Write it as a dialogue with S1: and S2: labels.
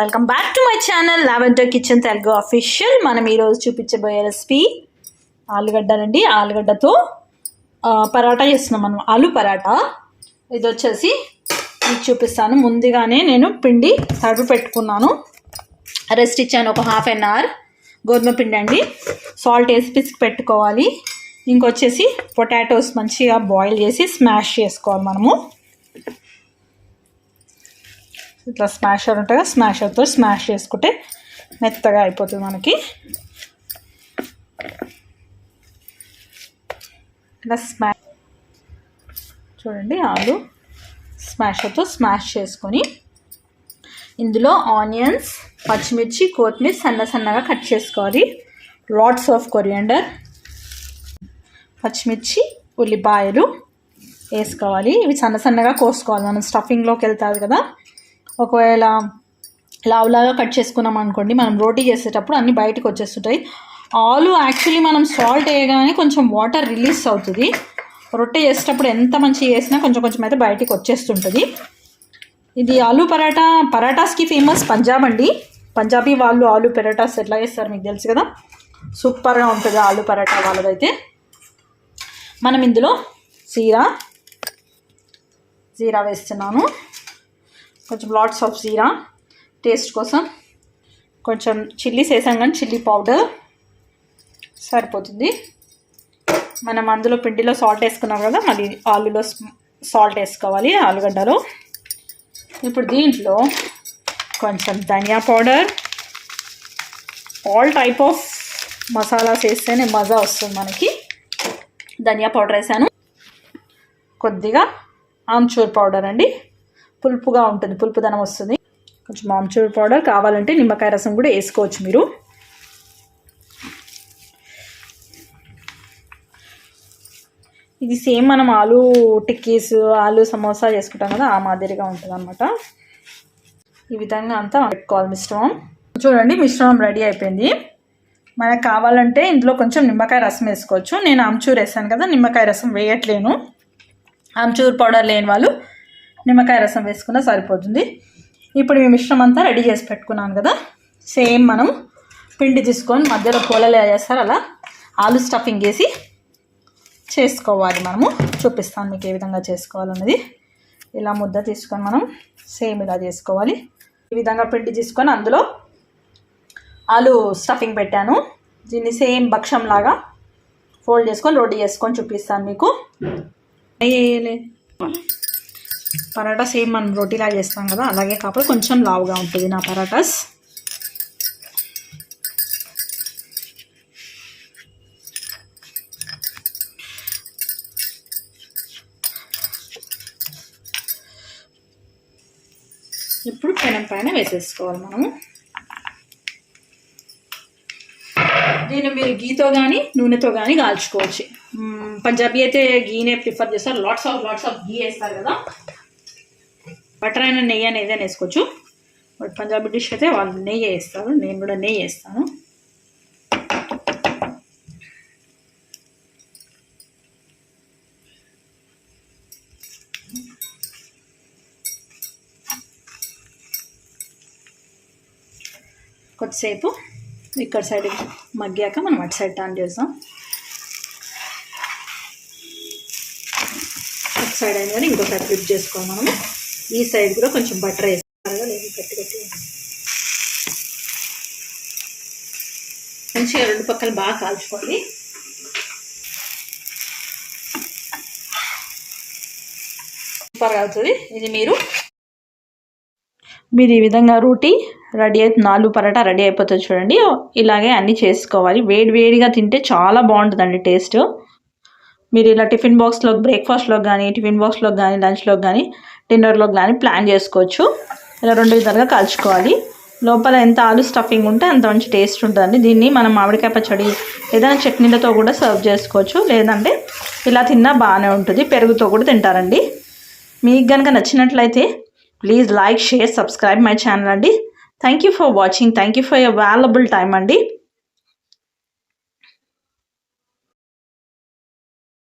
S1: Welcome back to my channel lavender kitchen Telugu official మనం ఈరోజు చూపించబోయే రెసిపీ ఆలుగడ్డనండి ఆలుగడ్డతో పరాటా చేస్తున్నాం మనం. ఆలు పరాటా. ఇది వచ్చేసి మీకు చూపిస్తాను. ముందుగానే నేను పిండి తడిపి పెట్టుకున్నాను. రెస్ట్ ఇచ్చాను ఒక హాఫ్ అన్ అవర్ గోధుమ పిండి అండి. సాల్ట్ వేసి పిసికి పెట్టుకోవాలి. ఇంకొచ్చేసి పొటాటోస్ మంచిగా బాయిల్ చేసి స్మాష్ చేసుకోవాలి మనము. ఇట్లా స్మాషర్ ఉంటుంది కదా స్మాషర్తో స్మాష్ చేసుకుంటే మెత్తగా అయిపోతుంది మనకి. ఇలా స్మాష్ చూడండి ఆలు స్మాషర్తో స్మాష్ చేసుకొని ఇందులో ఆనియన్స్ పచ్చిమిర్చి కొత్తిమీర సన్న సన్నగా కట్ చేసుకోవాలి. లాట్స్ ఆఫ్ కొరియండర్ పచ్చిమిర్చి ఉల్లిపాయలు వేసుకోవాలి. ఇవి సన్న సన్నగా కోసుకోవాలి. మనం స్టఫింగ్లోకి వెళ్తారు కదా. ఒకవేళ లావులాగా కట్ చేసుకున్నాం అనుకోండి మనం రోటీ చేసేటప్పుడు అన్నీ బయటకు వచ్చేస్తుంటాయి. ఆలు యాక్చువల్లీ మనం సాల్ట్ వేయగానే కొంచెం వాటర్ రిలీజ్ అవుతుంది. రొట్టె చేసేటప్పుడు ఎంత మంచిగా చేసినా కొంచెం కొంచెం అయితే బయటికి వచ్చేస్తుంటుంది. ఇది ఆలు పరాటా పరాటాస్కి ఫేమస్ పంజాబ్ అండి. పంజాబీ వాళ్ళు ఆలు పరాటాస్ ఎట్లా చేస్తారు మీకు తెలుసు కదా? సూపర్గా ఉంటుంది ఆలు పరాటా వాళ్ళదైతే. మనం ఇందులో జీరా జీరా వేస్తున్నాను. కొంచెం లాట్స్ ఆఫ్ జీరా టేస్ట్ కోసం. కొంచెం చిల్లీస్ వేసాం కానీ చిల్లీ పౌడర్ సరిపోతుంది. మనం అందులో పిండిలో సాల్ట్ వేసుకున్నాం కదా మళ్ళీ ఆలులో సాల్ట్ వేసుకోవాలి ఆలుగడ్డలో. ఇప్పుడు దీంట్లో కొంచెం ధనియా powder all type of masalas వేస్తేనే మజా వస్తుంది మనకి. ధనియా పౌడర్ వేసాను. కొద్దిగా ఆమ్చూర్ పౌడర్ అండి. పులుపుగా ఉంటుంది పులుపుదనం వస్తుంది. కొంచెం ఆమ్చూర్ పౌడర్ కావాలంటే నిమ్మకాయ రసం కూడా వేసుకోవచ్చు మీరు. ఇది సేమ్ మనం ఆలు టిక్కీస్ ఆలు సమోసా చేసుకుంటాం కదా ఆ మాదిరిగా ఉంటుంది అనమాట ఈ విధంగా అంతా పెట్టుకోవాలి మిశ్రమం. చూడండి మిశ్రమం రెడీ అయిపోయింది. మనకు కావాలంటే ఇందులో కొంచెం నిమ్మకాయ రసం వేసుకోవచ్చు. నేను ఆమ్చూర్ వేసాను కదా నిమ్మకాయ రసం వేయట్లేను. ఆమ్చూర్ పౌడర్ లేని వాళ్ళు నిమ్మకాయ రసం వేసుకున్నా సరిపోతుంది. ఇప్పుడు ఈ మిశ్రమం అంతా రెడీ చేసి పెట్టుకున్నాను కదా. సేమ్ మనం పిండి తీసుకొని మధ్యలో పూలలు చేస్తారు అలా ఆలు స్టఫింగ్ వేసి చేసుకోవాలి మనము. చూపిస్తాను మీకు ఏ విధంగా చేసుకోవాలన్నది. ఇలా ముద్ద తీసుకొని మనం సేమ్ ఇలా చేసుకోవాలి. ఈ విధంగా పిండి తీసుకొని అందులో ఆలు స్టఫింగ్ పెట్టాను. దీన్ని సేమ్ భక్షంలాగా ఫోల్డ్ చేసుకొని రోటీ చేసుకొని చూపిస్తాను మీకు. వేయలే పరాటా సేమ్ మనం రోటీలా చేస్తాం కదా అలాగే కాకపోతే కొంచెం లావుగా ఉంటుంది నా పరాటాస్. ఇప్పుడు పెనం పైన వేసేసుకోవాలి మనము. దీన్ని మీరు గీతో కానీ నూనెతో కానీ కాల్చుకోవచ్చు. పంజాబీ అయితే గీనే ప్రిఫర్ చేస్తారు. Lots of lots of ghee వేస్తారు కదా. బటర్ అయినా నెయ్యి అనేది ఏదైనా వేసుకోవచ్చు. బట్ పంజాబీ డిష్ అయితే వాళ్ళు నెయ్యి వేస్తారు. నేను కూడా నెయ్యి వేస్తాను. కొద్దిసేపు ఇక్కడ సైడ్ మగ్గాక మనం అటు సైడ్ టర్న్ చేస్తాం. అటు సైడ్ అయిన కానీ ఇంకో సైడ్ ఫ్లిప్ చేసుకోవాలి మనము ఈ సైడ్ కూడా కొంచెం బటర్ వేసుకోవాలి లేదు గట్టి గట్టి మంచిగా రెండు పక్కల బాగా కాల్చుకోండి. సూపర్గా అవుతుంది. ఇది మీరు. మీరు ఈ విధంగా రోటీ రెడీ అయితే నాలుగు పరోటా రెడీ అయిపోతుంది చూడండి. ఇలాగే అన్నీ చేసుకోవాలి. వేడి వేడిగా తింటే చాలా బాగుంటుందండి టేస్ట్. మీరు ఇలా టిఫిన్ బాక్స్లో బ్రేక్ఫాస్ట్లో కానీ టిఫిన్ బాక్స్లో కానీ లంచ్లో కానీ డిన్నర్లో కానీ ప్లాన్ చేసుకోవచ్చు. ఇలా రెండు విధాలుగా కాల్చుకోవాలి. లోపల ఎంత ఆలు స్టఫింగ్ ఉంటే అంత మంచి టేస్ట్ ఉంటుందండి. దీన్ని మనం మామిడికాయ పచ్చడి ఏదైనా చట్నీలతో కూడా సర్వ్ చేసుకోవచ్చు. లేదంటే ఇలా తిన్నా బాగానే ఉంటుంది. పెరుగుతో కూడా తింటారండి. మీకు కనుక నచ్చినట్లయితే please like share subscribe my channel అండి. Thank you for watching thank you for your valuable time అండి.